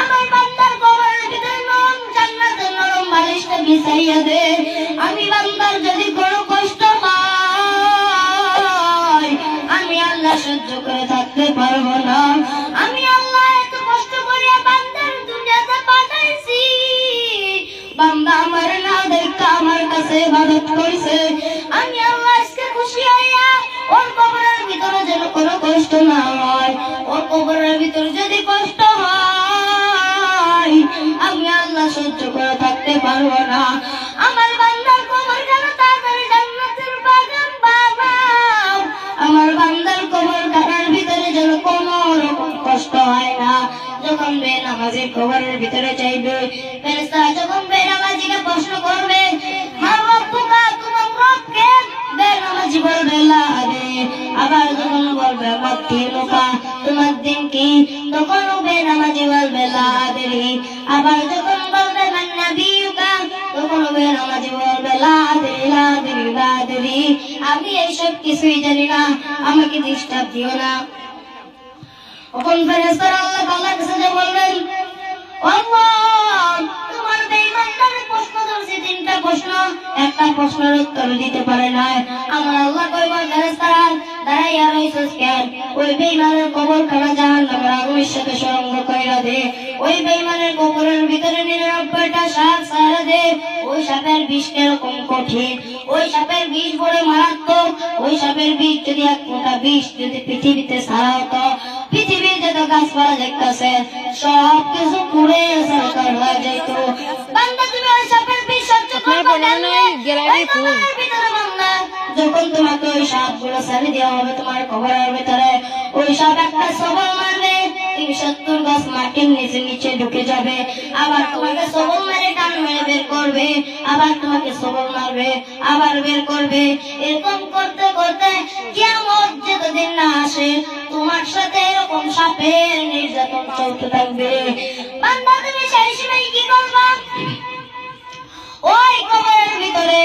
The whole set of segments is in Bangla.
আমার বান্দার কবরের ভিতরে আমি বান্দার যদি কোনো কষ্ট হয় আমি আল্লাহ সহ্য করে থাকতে পারব না। আমি আল্লাহ এত কষ্ট করিয়া বান্দার দুনিয়াতে পাঠাইছি। বান্দা আমার না দেখা আমার কাছে ইবাদত করছে আমি আল্লাহ আজকে খুশি হইয়া ওর কবরের ভিতরে যেন কোনো কষ্ট না হয়। ওর কবরের ভিতরে আমার বান্দার কবর ভিতরে যেন কষ্ট হয় না। যখন বে নামাজের কবরের ভিতরে চাইবে যখন বে নামাজিকে প্রশ্ন করবে আবার যখন বলবে তোমার দিন কি? তখন বলবে আবার যখন বলবে নাবিয়ুকা আমার জীবন আদরি আমি এইসব কিছুই জানি না, আমাকে ডিস্টার্ব দিও না। ওখান ফেরেস্তার আল্লাহ আল্লাহ কাছে বলবেন আল্লাহ একটা প্রশ্নের উত্তর দিতে পারে না। আমার আল্লাহ কইব ফেরেশতারা দাঁড়াইয়া কেন ওই বেঈমানের কবর খানা জাহান্নামের আগুনের সাথে কইরা দে। ওই বেঈমানের কবরের ভিতরে নিরানব্বইটা সাপ সারা দে। ওই সাপের বিষ কীরকম কঠিন? ওই সাপের বিষ বড় মারাত্মক। ওই সাপের বিষ যদি এক বিষ যদি পৃথিবীতে সারা হতো, পৃথিবীর যত গাছপালা দেখতেছে সব কিছু পুড়ে সরকার হয়ে বান্দা তুমি ওই সাপের আপনার করবে মনে গ্যালারি ফুল। যখন তোমাকে ওই সাপগুলো ছেড়ে দেওয়া হবে তোমার কবরের ভিতরে ওই সাপ একটা সবল মারবে। সত্তর গাছ মাটির নিচে নিচে ঢুকে যাবে। আবার তোমাকে সবল মেরে টান মেরে বের করবে। আবার তোমাকে সবল মারবে আবার বের করবে। এরকম করতে করতে কেমন যতদিন না আসে তোমার সাথে এরকম সাপের নির্যাতন চলতে থাকবে। বান্দা তুমি সেই সময় কি করবা? ওই কবরের ভিতরে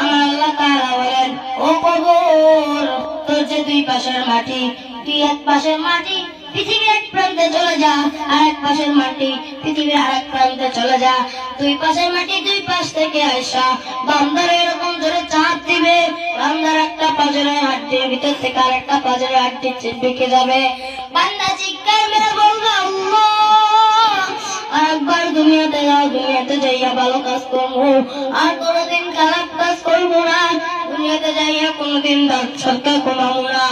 আমার বলেন, ও কবর, তোর যে দুই পাশের মাটি, তুই এক পাশের মাটি পৃথিবীর এক প্রান্তে চলে যা, আর এক পাশের মাটি পৃথিবীর আর এক প্রান্তে চলে যা। দুই পাশের মাটি দুই পাশ থেকে আসা, বান্দার এরকম জোরে চাপ দিবে, বান্দার একটা পাজরের হাড্ডির ভিতর থেকে আর একটা পাজরের হাড্ডি বেঁকে যাবে। বান্দা চিৎকার মেরে একবার দুনিয়াতে যাও, দুনিয়াতে যাইয়া ভালো কাজ করব। আর কোনোদিন খারাপ কাজ করব না। দুনিয়াতে যাইয়া কোনোদিন দাঁত সরকার কমাবো না।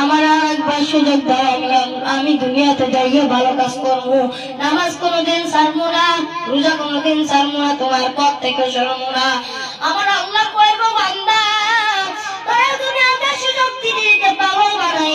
আমার আর একবার সুযোগ দাও আমি আমি দুনিয়াতে যাইয়া ভালো কাজ করব। নামাজ কোনোদিন সারবো না, রোজা কোনোদিন সারবো না, তোমার পথ থেকে সরবো না। আমার আল্লাহ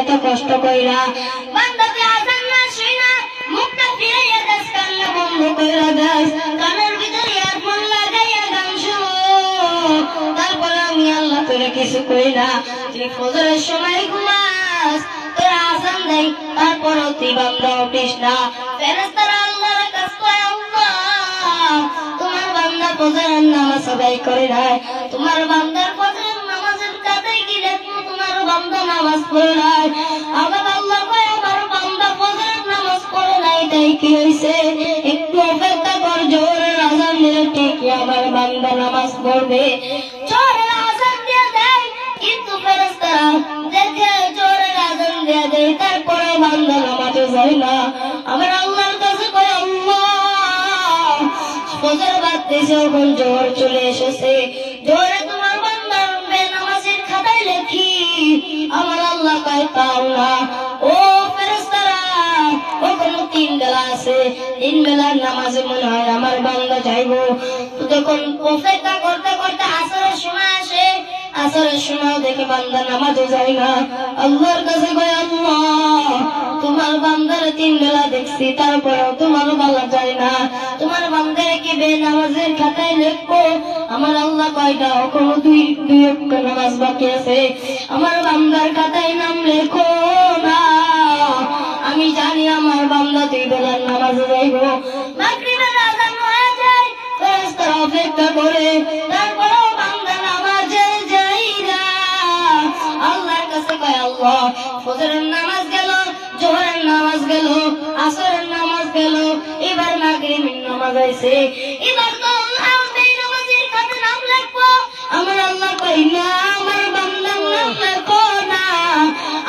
এত কষ্ট কইরা। না শুই না, মুখটা ফিরাইয়া দেস, কান্না বন্ধ কইরা কানের লাগাইয়া গান শুনো। তারপরে আমি আল্লাহ কিছু কই না। তুই ফজরের সময় ঘুমাস, তোর দেই, তারপরও তুই বান্দা উঠিস না। আল্লাহর কয়, আল্লাহ, তোমার বান্দা ফজরের নামাজ আদায় করে তোমার বান্দার ফজরের বান্দা নামাজ পড়ে নাই। আমার আল্লাহ আমার নামাজ পড়ে নাই, তাই কি একটু অপেক্ষা কর আজান দিলে ঠিকই আমার নামাজ পড়বে। আজান দিয়ে দেয়, কিন্তু দেখে আজান দিয়ে দেয় তারপরে নামাজে যায় না। আমার আল্লাহর কাছে কয়, আল্লাহ! ফজর বাদতে যখন জোর চলে এসেছে। জোরে তিন বেলা আছে তিন বেলার নামাজে মনে হয় আমার বান্দা যাইবো। তো তখন করতে করতে আসরের সময় আসে, আসরের সময় দেখে বান্দা নামাজে যায় না। আল্লাহর কাছে কয়, আল্লাহ তোমার বান্দার তিন বেলা দেখছি, তারপরেও তোমার বলা যায় না। তোমার বান্দার কি বে নামাজের খাতায় লেখবো? আমার আল্লাহ কয়টা এখনও দুই দুই নামাজ বাকি আছে। আমার বান্দার খাতায় নাম লেখো না। আমি জানি আমার বান্দা দুই বেলার নামাজে যাইব। অপেক্ষা করে। তারপরেও আল্লাহর কাছে কয়, আল্লাহ, ফজরের আসরের নামাজ গেল, এবার নামাজ এবার তো এই নামাজের কাছে নাম লিখব আমার আল্লাহ কই না, আমার নাম লেখো না।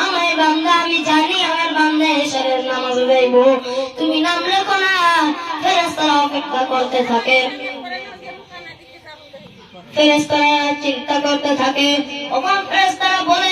আমার বান্দা, আমি জানি আমার বান্দা এসরের নামাজ তুমি নাম লেখো না ফেরেশতারা অপেক্ষা করতে থাকে। ফেরেশতারা চিন্তা করতে থাকে। ওখান ফেরেশতারা বলে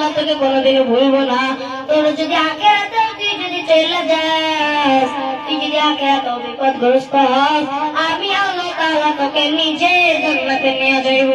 আল্লাহ তোকে কোনোদিনও ভুলবো না। তোর যদি আখেরাতে তুই যদি চলে যাস, তুই যদি আখেরাতে বিপদগ্রস্ত হস আমি আল্লাহ তোকে নিজে জান্নাতে নিয়ে যাইব।